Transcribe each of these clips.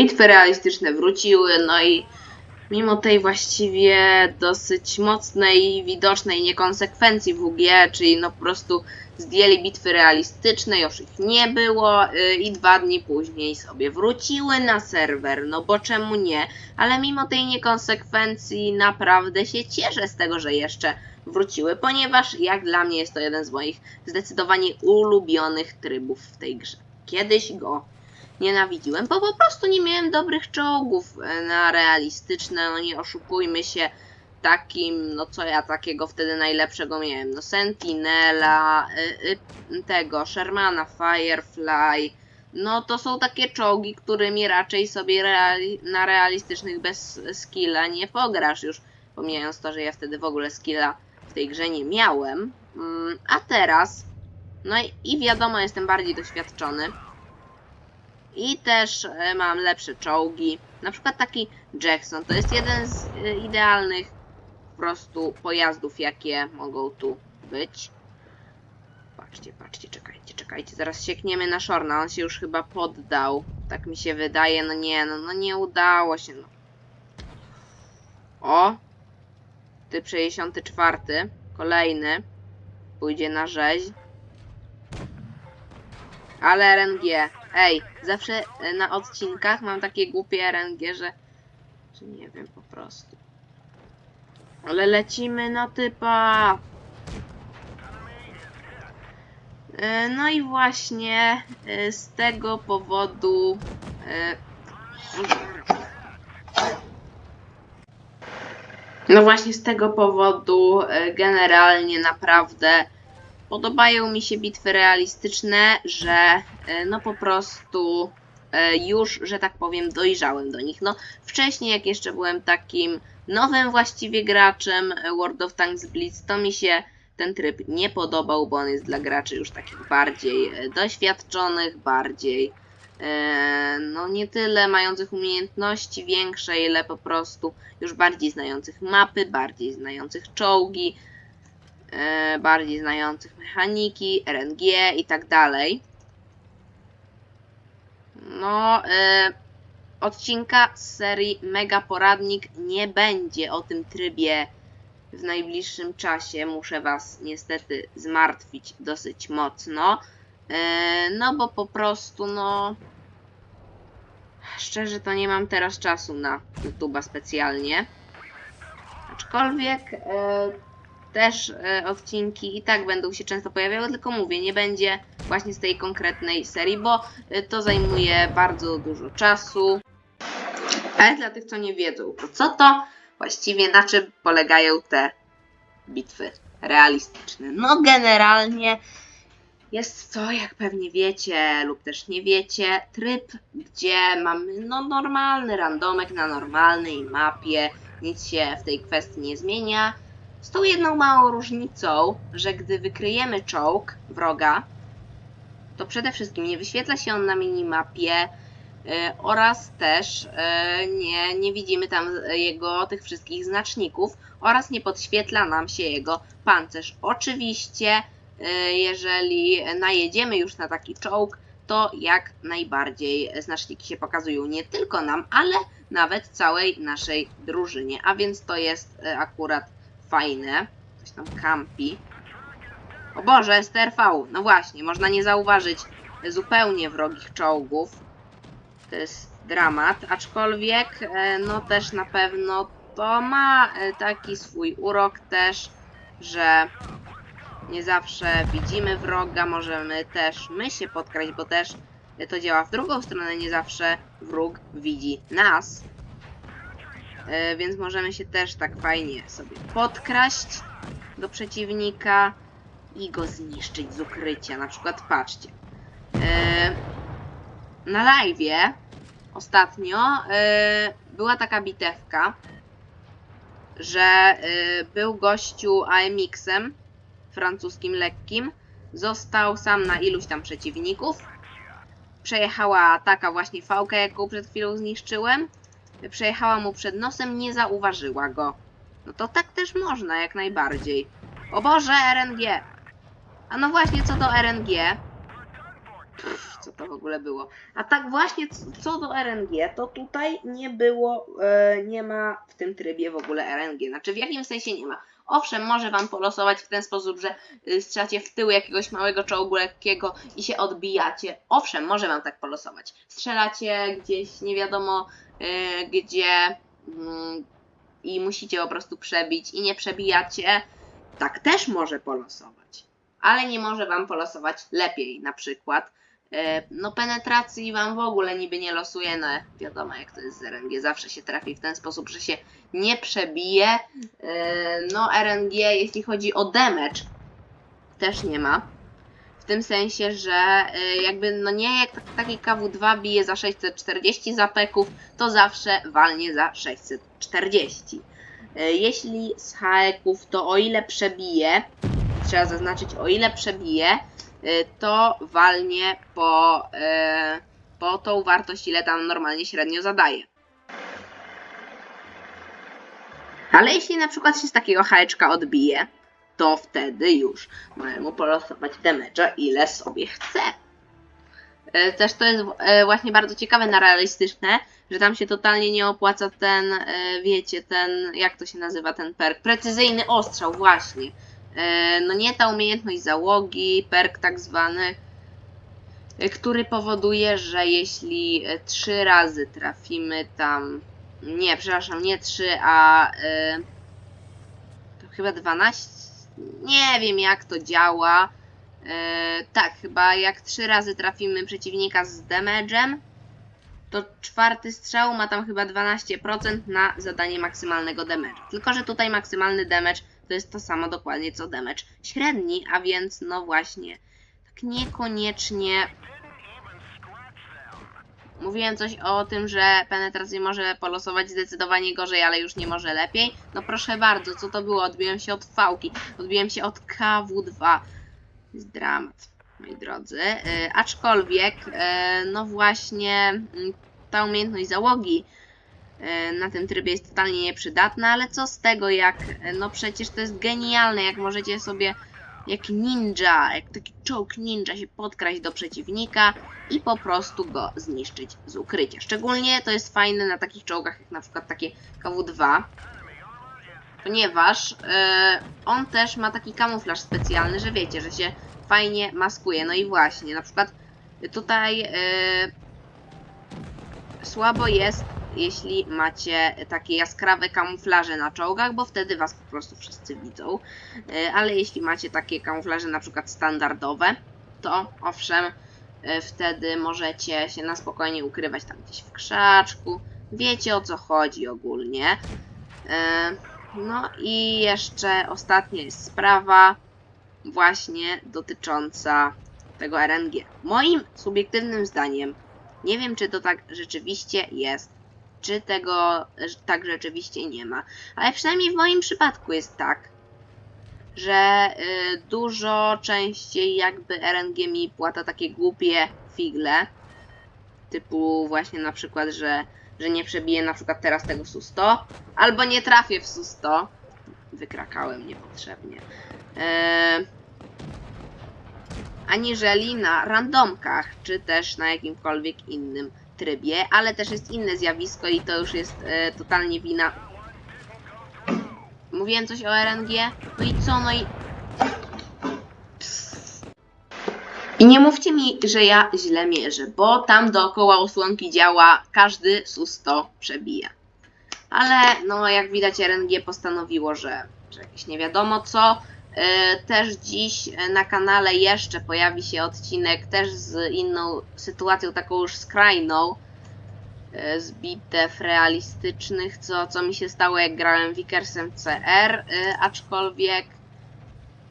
bitwy realistyczne wróciły, no i mimo tej właściwie dosyć mocnej widocznej niekonsekwencji WG, czyli no po prostu zdjęli bitwy realistyczne, już ich nie było yy, i dwa dni później sobie wróciły na serwer, no bo czemu nie? Ale mimo tej niekonsekwencji naprawdę się cieszę z tego, że jeszcze wróciły, ponieważ jak dla mnie jest to jeden z moich zdecydowanie ulubionych trybów w tej grze. Kiedyś go nienawidziłem, bo po prostu nie miałem dobrych czołgów e, na realistyczne, no nie oszukujmy się takim, no co ja takiego wtedy najlepszego miałem, no Sentinela, y, y, tego, Shermana, Firefly, no to są takie czołgi, którymi raczej sobie reali na realistycznych bez skilla nie pograsz już, pomijając to, że ja wtedy w ogóle skilla w tej grze nie miałem, mm, a teraz, no i, i wiadomo, jestem bardziej doświadczony, i też e, mam lepsze czołgi. Na przykład taki Jackson. To jest jeden z e, idealnych po prostu pojazdów, jakie mogą tu być. Patrzcie, patrzcie, czekajcie, czekajcie. Zaraz siekniemy na Shorna. On się już chyba poddał. Tak mi się wydaje. No nie, no, no nie udało się. No. O! Typ 64. Kolejny. Pójdzie na rzeź. Ale RNG. Ej, zawsze e, na odcinkach mam takie głupie RNG, że... że nie wiem po prostu. Ale lecimy na typa. E, No i właśnie e, z tego powodu... No właśnie z tego powodu generalnie naprawdę podobają mi się bitwy realistyczne, że e, no po prostu e, już, że tak powiem, dojrzałem do nich. No wcześniej, jak jeszcze byłem takim nowym właściwie graczem e, World of Tanks Blitz, to mi się ten tryb nie podobał, bo on jest dla graczy już takich bardziej doświadczonych, bardziej no nie tyle mających umiejętności większe, ile po prostu już bardziej znających mapy, bardziej znających czołgi, bardziej znających mechaniki, RNG i tak dalej. No, e, odcinka z serii Mega Poradnik nie będzie o tym trybie w najbliższym czasie. Muszę Was niestety zmartwić dosyć mocno. E, no, bo po prostu, no. Szczerze, to nie mam teraz czasu na YouTube'a specjalnie. Aczkolwiek e, też e, odcinki i tak będą się często pojawiały, tylko mówię, nie będzie właśnie z tej konkretnej serii, bo e, to zajmuje bardzo dużo czasu. Ale dla tych, co nie wiedzą, to co to właściwie na czym polegają te bitwy realistyczne? No, generalnie jest to, jak pewnie wiecie lub też nie wiecie, tryb, gdzie mamy no, normalny randomek na normalnej mapie, nic się w tej kwestii nie zmienia. Z tą jedną małą różnicą, że gdy wykryjemy czołg wroga, to przede wszystkim nie wyświetla się on na minimapie y, oraz też y, nie, nie widzimy tam jego tych wszystkich znaczników oraz nie podświetla nam się jego pancerz. Oczywiście, y, jeżeli najedziemy już na taki czołg, to jak najbardziej znaczniki się pokazują nie tylko nam, ale nawet całej naszej drużynie. A więc to jest akurat fajne. Coś tam kampi. O Boże, STRV. No właśnie, można nie zauważyć zupełnie wrogich czołgów. To jest dramat, aczkolwiek e, no też na pewno to ma e, taki swój urok też, że nie zawsze widzimy wroga, możemy też my się podkraść, bo też to działa w drugą stronę, nie zawsze wróg widzi nas. E, więc możemy się też tak fajnie sobie podkraść do przeciwnika i go zniszczyć z ukrycia. Na przykład patrzcie. E, na live ostatnio e, była taka bitewka, że był gościu AMX-em francuskim lekkim. Został sam na iluś tam przeciwników. Przejechała taka właśnie fałka, jaką przed chwilą zniszczyłem przejechała mu przed nosem, nie zauważyła go. No to tak też można, jak najbardziej. O Boże, RNG! A no właśnie, co do RNG... Pff, co to w ogóle było. A tak właśnie co do RNG, to tutaj nie było, e, nie ma w tym trybie w ogóle RNG. Znaczy w jakim sensie nie ma? Owszem, może wam polosować w ten sposób, że y, strzelacie w tył jakiegoś małego czołgu lekkiego i się odbijacie. Owszem, może wam tak polosować. Strzelacie gdzieś nie wiadomo y, gdzie mm, i musicie po prostu przebić i nie przebijacie. Tak też może polosować. Ale nie może wam polosować lepiej na przykład. E, No penetracji wam w ogóle niby nie losuje, no wiadomo jak to jest z RNG, zawsze się trafi w ten sposób, że się nie przebije. E, No RNG jeśli chodzi o damage też nie ma. W tym sensie, że e, jakby no nie jak tak- taki KW2 bije za 640 zapeków, to zawsze walnie za 640. E, Jeśli z haeków to o ile przebije, trzeba zaznaczyć o ile przebije, to walnie po, e, po tą wartość, ile tam normalnie średnio zadaje. Ale jeśli na przykład się z takiego hajeczka odbije, to wtedy już mu polosować damage'a ile sobie chce. E, Też to jest e, właśnie bardzo ciekawe na realistyczne, że tam się totalnie nie opłaca ten, e, wiecie, ten, jak to się nazywa ten perk? Precyzyjny ostrzał, właśnie. E, No nie ta umiejętność załogi, perk tak zwany, e, który powoduje, że jeśli e, trzy razy trafimy tam, nie, przepraszam, nie trzy, a to chyba 12, nie wiem jak to działa. Tak, chyba jak trzy razy trafimy przeciwnika z damage'em, to czwarty strzał ma tam chyba 12% na zadanie maksymalnego damage'u. Tylko, że tutaj maksymalny damage to jest to samo dokładnie co damage średni, a więc no właśnie, tak niekoniecznie. Mówiłem coś o tym, że penetrację może polosować zdecydowanie gorzej, ale już nie może lepiej. No proszę bardzo, co to było? Odbiłem się od fałki, odbiłem się od KW2. To jest dramat, moi drodzy. Yy, aczkolwiek, yy, no właśnie, mm, ta umiejętność załogi na tym trybie jest totalnie nieprzydatna, ale co z tego, jak, yy, no przecież to jest genialne, jak możecie sobie jak ninja, jak taki czołg ninja się podkraść do przeciwnika i po prostu go zniszczyć z ukrycia. Szczególnie to jest fajne na takich czołgach jak na przykład takie KW2, ponieważ e, on też ma taki kamuflaż specjalny, że wiecie, że się fajnie maskuje. No i właśnie, na przykład tutaj e, słabo jest, jeśli macie takie jaskrawe kamuflaże na czołgach, bo wtedy was po prostu wszyscy widzą. E, ale jeśli macie takie kamuflaże na przykład standardowe, to owszem, e, wtedy możecie się na spokojnie ukrywać tam gdzieś w krzaczku. Wiecie o co chodzi ogólnie. E, No i jeszcze ostatnia jest sprawa właśnie dotycząca tego RNG. Moim subiektywnym zdaniem, nie wiem czy to tak rzeczywiście jest, czy tego tak rzeczywiście nie ma, ale przynajmniej w moim przypadku jest tak, że y, dużo częściej jakby RNG mi płata takie głupie figle, typu właśnie na przykład, że, że nie przebiję na przykład teraz tego SU-100, albo nie trafię w SU-100, wykrakałem niepotrzebnie, e, aniżeli na randomkach, czy też na jakimkolwiek innym trybie, ale też jest inne zjawisko i to już jest e, totalnie wina Mówiłem coś o RNG? No i co? No i. Psst. I nie mówcie mi, że ja źle mierzę, bo tam dookoła osłonki działa, każdy SU-100 przebija. Ale no, jak widać, RNG postanowiło, że, że jakieś nie wiadomo co. E, Też dziś e, na kanale jeszcze pojawi się odcinek też z inną sytuacją, taką już skrajną e, z bitew realistycznych, co, co mi się stało jak grałem Wikersem CR, aczkolwiek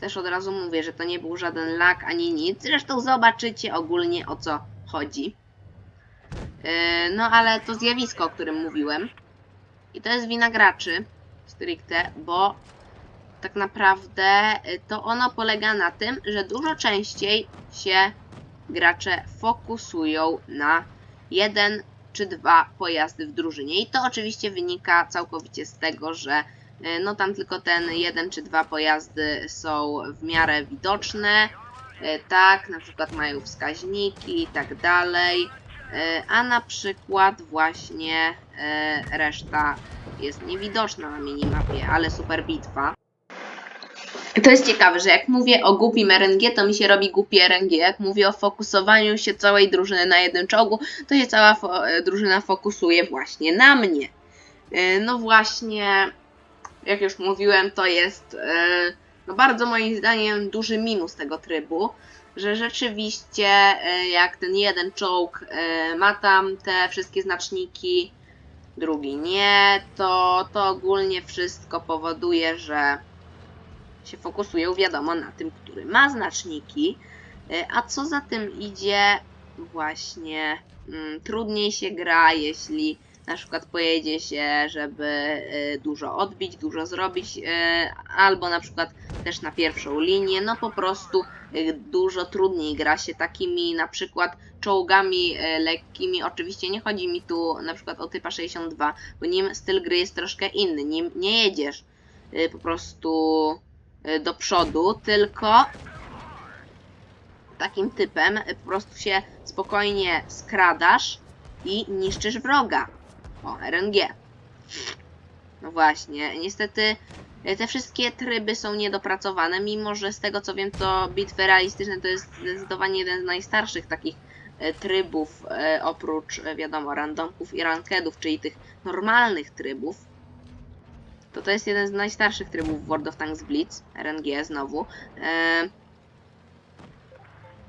też od razu mówię, że to nie był żaden lag ani nic. Zresztą zobaczycie ogólnie o co chodzi. No ale to zjawisko, o którym mówiłem. I to jest wina graczy stricte, bo tak naprawdę e, to ono polega na tym, że dużo częściej się gracze fokusują na jeden czy dwa pojazdy w drużynie. I to oczywiście wynika całkowicie z tego, że y, no tam tylko ten jeden czy dwa pojazdy są w miarę widoczne e, tak, na przykład mają wskaźniki i tak dalej, a na przykład właśnie reszta jest niewidoczna na minimapie, ale super bitwa. To jest ciekawe, że jak mówię o głupim RNG, to mi się robi głupie RNG. Jak mówię o fokusowaniu się całej drużyny na jednym czołgu, to się cała fo- e, drużyna fokusuje właśnie na mnie. E, No właśnie, jak już mówiłem, to jest e, no bardzo moim zdaniem duży minus tego trybu, że rzeczywiście jak ten jeden czołg ma tam te wszystkie znaczniki, drugi nie, to to ogólnie wszystko powoduje, że się fokusują wiadomo na tym, który ma znaczniki, E, a co za tym idzie, właśnie mm, trudniej się gra, jeśli na przykład pojedzie się, żeby e, dużo odbić, dużo zrobić, e, albo na przykład też na pierwszą linię, no po prostu dużo trudniej gra się takimi na przykład czołgami lekkimi. Oczywiście nie chodzi mi tu na przykład o typa 62, bo nim styl gry jest troszkę inny, nim nie jedziesz po prostu do przodu, tylko takim typem e, po prostu się spokojnie skradasz i niszczysz wroga. O, RNG. No właśnie, niestety e, te wszystkie tryby są niedopracowane, mimo że z tego co wiem, to bitwy realistyczne to jest zdecydowanie jeden z najstarszych takich trybów, oprócz wiadomo randomków i rankedów, czyli tych normalnych trybów. To to jest jeden z najstarszych trybów World of Tanks Blitz, RNG znowu. E,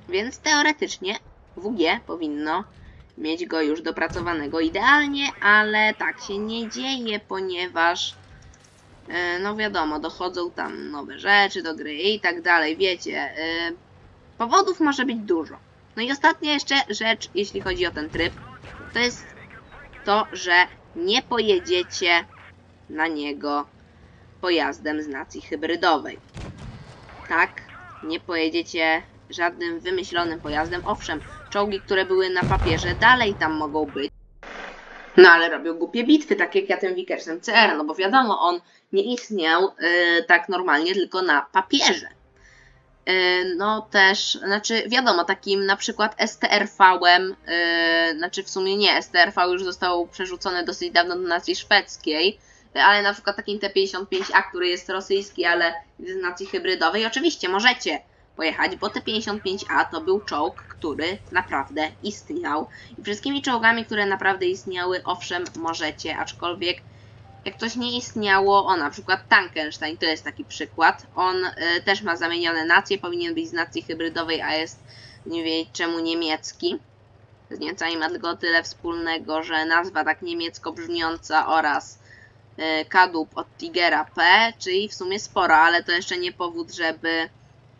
więc teoretycznie WG powinno mieć go już dopracowanego idealnie, ale tak się nie dzieje, ponieważ e, no wiadomo, dochodzą tam nowe rzeczy do gry i tak dalej, wiecie. e, Powodów może być dużo. No i ostatnia jeszcze rzecz, jeśli chodzi o ten tryb, to jest to, że nie pojedziecie na niego pojazdem z nacji hybrydowej. Tak, nie pojedziecie żadnym wymyślonym pojazdem. Owszem, czołgi, które były na papierze, dalej tam mogą być. No ale robią głupie bitwy, tak jak ja tym Vickersem CR, no bo wiadomo, on nie istniał y, tak normalnie, tylko na papierze. Y, no też, znaczy wiadomo, takim na przykład STRV-em, y, znaczy w sumie nie, STRV już został przerzucony dosyć dawno do nacji szwedzkiej, ale na przykład takim T-55A, który jest rosyjski, ale z nacji hybrydowej, oczywiście możecie pojechać, bo T-55A to był czołg, który naprawdę istniał. I wszystkimi czołgami, które naprawdę istniały, owszem, możecie, aczkolwiek jak coś nie istniało, o na przykład Tankenstein to jest taki przykład. On y, też ma zamienione nacje, powinien być z nacji hybrydowej, a jest nie wie czemu niemiecki. Z Niemcami ma tylko tyle wspólnego, że nazwa tak niemiecko brzmiąca oraz kadłub od Tigera P, czyli w sumie sporo, ale to jeszcze nie powód, żeby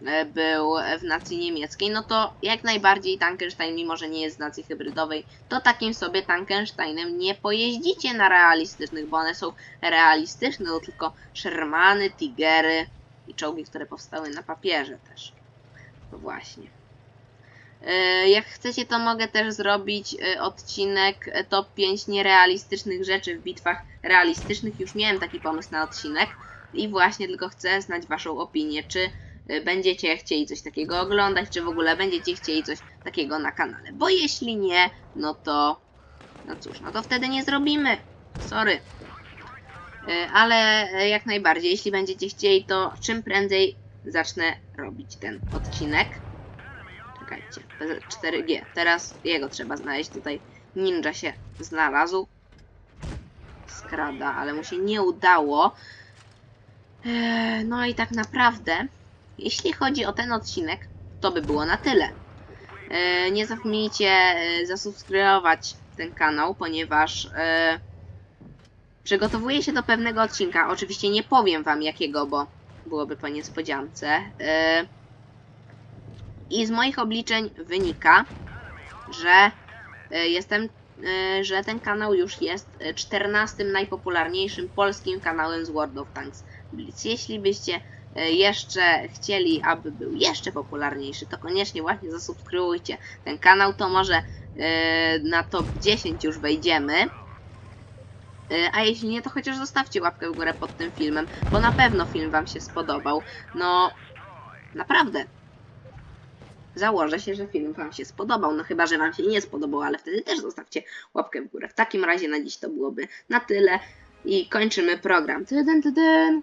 e, był w nacji niemieckiej, no to jak najbardziej Tankenstein, mimo że nie jest z nacji hybrydowej, to takim sobie Tankensteinem nie pojeździcie na realistycznych, bo one są realistyczne, tylko Shermany, Tigery i czołgi, które powstały na papierze też. No właśnie. E, Jak chcecie, to mogę też zrobić e, odcinek e, top 5 nierealistycznych rzeczy w bitwach realistycznych. Już miałem taki pomysł na odcinek i właśnie tylko chcę znać Waszą opinię, czy będziecie chcieli coś takiego oglądać, czy w ogóle będziecie chcieli coś takiego na kanale. Bo jeśli nie, no to no cóż, no to wtedy nie zrobimy. Sorry. Ale jak najbardziej, jeśli będziecie chcieli, to czym prędzej zacznę robić ten odcinek. Czekajcie, 4G. Teraz jego trzeba znaleźć. Tutaj ninja się znalazł. Skrada, ale mu się nie udało. Eee, No i tak naprawdę, jeśli chodzi o ten odcinek, to by było na tyle. Eee, Nie zapomnijcie e, zasubskrybować ten kanał, ponieważ e, przygotowuję się do pewnego odcinka. Oczywiście nie powiem wam jakiego, bo byłoby po niespodziance. E, I z moich obliczeń wynika, że e, jestem, e, że ten kanał już jest e, 14 najpopularniejszym polskim kanałem z World of Tanks. Jeśli byście e, jeszcze chcieli, aby był jeszcze popularniejszy, to koniecznie właśnie zasubskrybujcie ten kanał, to może e, na top 10 już wejdziemy. E, A jeśli nie, to chociaż zostawcie łapkę w górę pod tym filmem, bo na pewno film Wam się spodobał. No, naprawdę. Założę się, że film Wam się spodobał, no chyba, że Wam się nie spodobał, ale wtedy też zostawcie łapkę w górę. W takim razie na dziś to byłoby na tyle i kończymy program. Tydyn, tydyn.